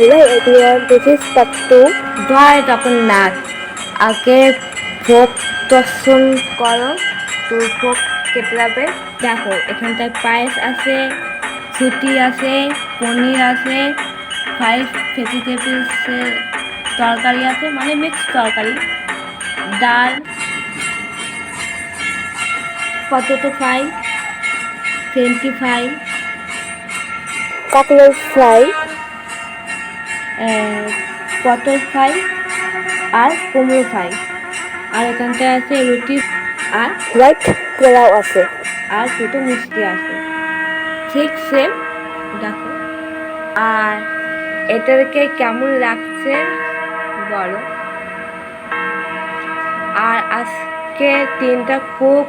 Hello everyone, this is part 2. জয় জগন্নাথ আগে ভোগ দর্শন করো। তোর ভোগ কেটে যাবে। দেখো এখানটায় পায়েস আছে ছুটি আছে পনির আছে ফাইভ ভেজিটেবলসের তরকারি আছে মানে মিক্স তরকারি। ডাল পটেটো ফ্রাই ফ্রেন্টি ফ্রাই Cutlet fry, পটল ফ্রাই আর কুমড়ো ফ্রাই। আর এখানটায় আছে রুটি আর white পোলাও আছে। আর দুটো মিষ্টি আছে। ঠিক সেম দেখো। আর এটাকে কেমন লাগছে বলো। আর আজকে দিনটা খুব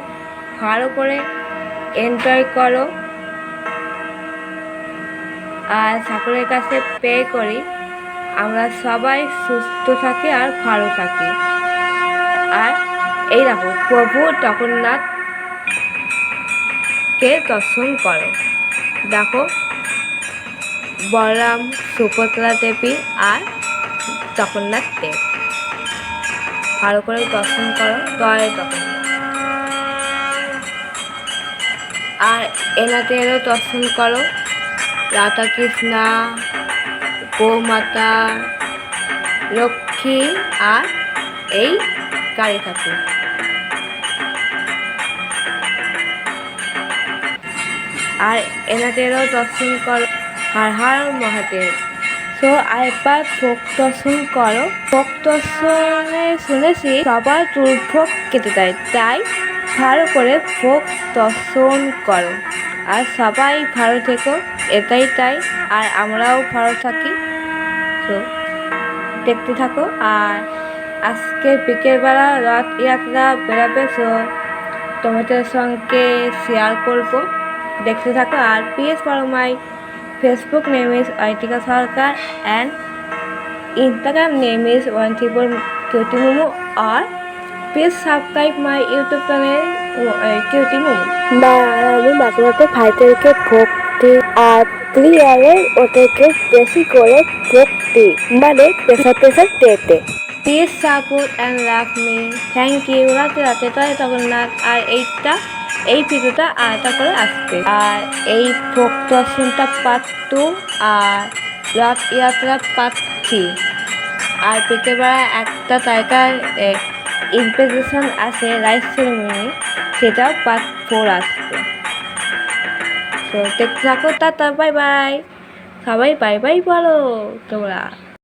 ভালো করে এনজয় করো। আর সকলের কাছে পে করি। আমরা সবাই সুস্থ থাকি আর ভালো থাকি। আর এই দেখো, প্রভু জগন্নাথ কে দর্শন করো। দেখো, বলরাম, সুভদ্রা দেবী আর জগন্নাথ দেব। ভালো করে দর্শন করো, জয় জগন্নাথ। আর এনাদেরও দর্শন করো। রাধা কৃষ্ণা গোমাতা, লক্ষ্মী আর এই গাড়ি ঠাকুর। আর এনাদেরও দর্শন করো। হার হার মহাদেব। তো আরেকবার ভোগ দর্শন করো। ভোগ দর্শনে শুনেছি সবার দুর্ভোগ কেটে দেয় তাই ভালো করে ভোগ দর্শন করো। আর সবাই ভালো থেকো, এটাই তাই। আর আমরাও ভালো থাকি। তো দেখতে থাকো। আর আজকে বিকেলবেলা রথ যাত্রা বেরাবে তো তোমাদের সঙ্গে শেয়ার করব। দেখতে থাকো। আর please follow my Facebook name is Oitika Sarkar and Instagram name is one triple cutie momo R please subscribe my YouTube channel cutie momo বা আমি মাঝে মাঝে ভাইদেরকে ভোগ দিই আর প্রিয়ারে ওদেরকে বেশি করে দিই মানে pressure pressure টেতে please support and love me thank you রাতে রাতে তাই জগন্নাথ। আর এইটা, এই ভিডিওটা আলাদা করে আসবে। আর এই ভোগ দর্শনটা পার্ট টু আর রথ যাত্রা পার্ট থ্রি আর বিকেলবেলা একটা তালিকার ইনভিটেশন আছে রাইস সেরেমনি সেটাও পার্ট ফোর আসবে। তো দেখতে থাকো টাটা বাই বাই সবাই বাই বাই বলো তোমরা